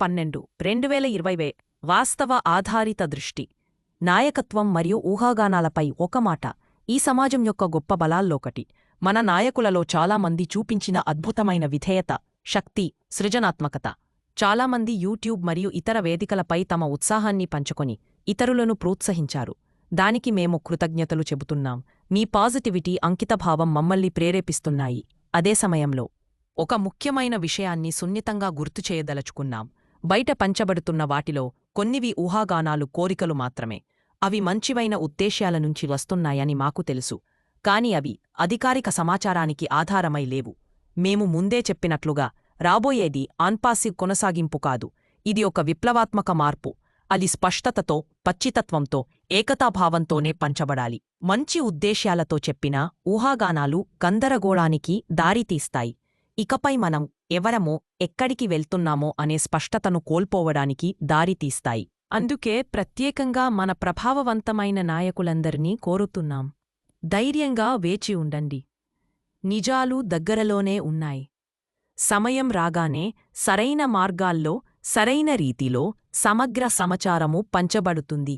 పన్నెండు. రెండు వేల ఇరవైవే వాస్తవ ఆధారిత దృష్టి. నాయకత్వం మరియు ఊహాగానాలపై ఒక మాట. ఈ సమాజం యొక్క గొప్ప బలాల్లోకటి. మన నాయకులలో చాలామంది చూపించిన అద్భుతమైన విధేయత శక్తి సృజనాత్మకత. చాలామంది యూట్యూబ్ మరియు ఇతర వేదికలపై తమ ఉత్సాహాన్ని పంచుకొని ఇతరులను ప్రోత్సహించారు. దానికి మేము కృతజ్ఞతలు చెబుతున్నాం. మీ పాజిటివిటీ అంకితభావం మమ్మల్ని ప్రేరేపిస్తున్నాయి. అదే సమయంలో ఒక ముఖ్యమైన విషయాన్ని సున్నితంగా గుర్తుచేయదలచుకున్నాం బయట పంచబడుతున్న వాటిలో కొన్నివి ఊహాగానాలు కోరికలు మాత్రమే. అవి మంచివైన ఉద్దేశ్యాల నుంచి వస్తున్నాయని మాకు తెలుసు. కాని అవి అధికారిక సమాచారానికి ఆధారమై లేవు. మేము ముందే చెప్పినట్లుగా రాబోయేది ఆన్పాసివ్ కొనసాగింపు కాదు. ఇది ఒక విప్లవాత్మక మార్పు. అది స్పష్టతతో పచ్చితత్వంతో ఏకతాభావంతోనే పంచబడాలి. మంచి ఉద్దేశ్యాలతో చెప్పిన ఊహాగానాలు గందరగోళానికి దారితీస్తాయి. ఇకపై మనం ఎవరమో ఎక్కడికి వెళ్తున్నామో అనే స్పష్టతను కోల్పోవడానికి దారితీస్తాయి అందుకే ప్రత్యేకంగా మన ప్రభావవంతమైన నాయకులందరినీ కోరుతున్నాం. ధైర్యంగా వేచి ఉండండి. నిజాలు దగ్గరలోనే ఉన్నాయి. సమయం రాగానే సరైన మార్గాల్లో సరైన రీతిలో సమగ్ర సమాచారము పంచబడుతుంది.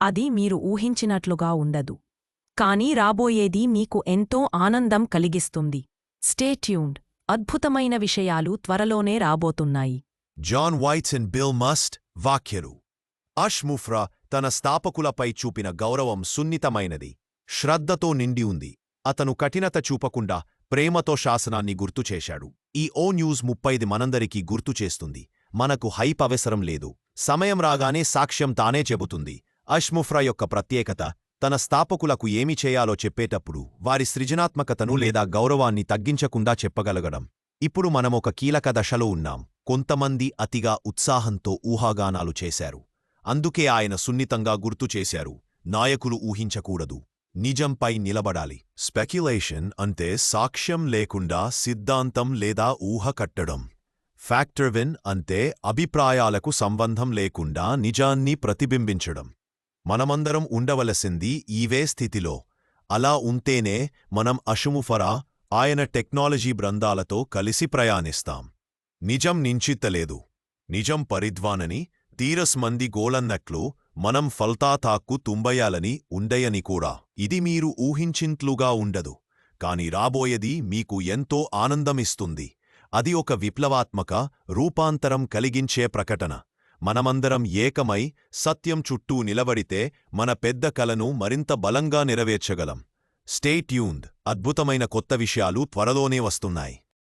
అది మీరు ఊహించినట్లుగా ఉండదు. కానీ రాబోయేది మీకు ఎంతో ఆనందం కలిగిస్తుంది. స్టేట్యూండ్ అద్భుతమైన విషయాలు త్వరలోనే రాబోతున్నాయి. జాన్ వైట్స్ అండ్ బిల్ మస్ట్ వాక్యరు అష్ ముఫ్రా తన స్థాపకులపై చూపిన గౌరవం సున్నితమైనది. శ్రద్ధతో నిండి ఉంది. అతను కఠినత చూపకుండా ప్రేమతో శాసనాన్ని గుర్తుచేశాడు ఈ ఓ న్యూస్ ముప్పైది మనందరికీ గుర్తుచేస్తుంది మనకు హైప్ అవసరం లేదు. సమయం రాగానే సాక్ష్యం తానే చెబుతుంది. అష్ముఫ్రా యొక్క ప్రత్యేకత తన స్థాపకులకు ఏమి చేయాలో చెప్పేటప్పుడు వారి సృజనాత్మకతను లేదా గౌరవాన్ని తగ్గించకుండా చెప్పగలగడం. ఇప్పుడు మనమొక కీలక దశలో ఉన్నాం. కొంతమంది అతిగా ఉత్సాహంతో ఊహాగానాలు చేశారు. అందుకే ఆయన సున్నితంగా గుర్తుచేశారు నాయకులు ఊహించకూడదు. నిజంపై నిలబడాలి. స్పెక్యులేషన్ అంటే సాక్ష్యం లేకుండా సిద్ధాంతం లేదా ఊహ కట్టడం. ఫ్యాక్టర్విన్ అంటే అభిప్రాయాలకు సంబంధం లేకుండా నిజాన్ని ప్రతిబింబించడం. మనమందరం ఉండవలసింది ఈవే స్థితిలో. అలా ఉంటేనే మనం అషుముఫరా ఆయన టెక్నాలజీ బృందాలతో కలిసి ప్రయాణిస్తాం. నిజం నించిత్తలేదు నిజం పరిధ్వానని తీరస్ మంది గోలన్నట్లు మనం ఫల్తాతాక్కు తుంబయాలని ఉండయని కూడా. ఇది మీరు ఊహించింట్లుగా ఉండదు. కాని రాబోయేది మీకు ఎంతో ఆనందమిస్తుంది. అది ఒక విప్లవాత్మక రూపాంతరం కలిగించే ప్రకటన. మనమందరం ఏకమై సత్యం చుట్టూ నిలబడితే మన పెద్ద కలను మరింత బలంగా నెరవేర్చగలం. Stay tuned. అద్భుతమైన కొత్త విషయాలు త్వరలోనే వస్తున్నాయి.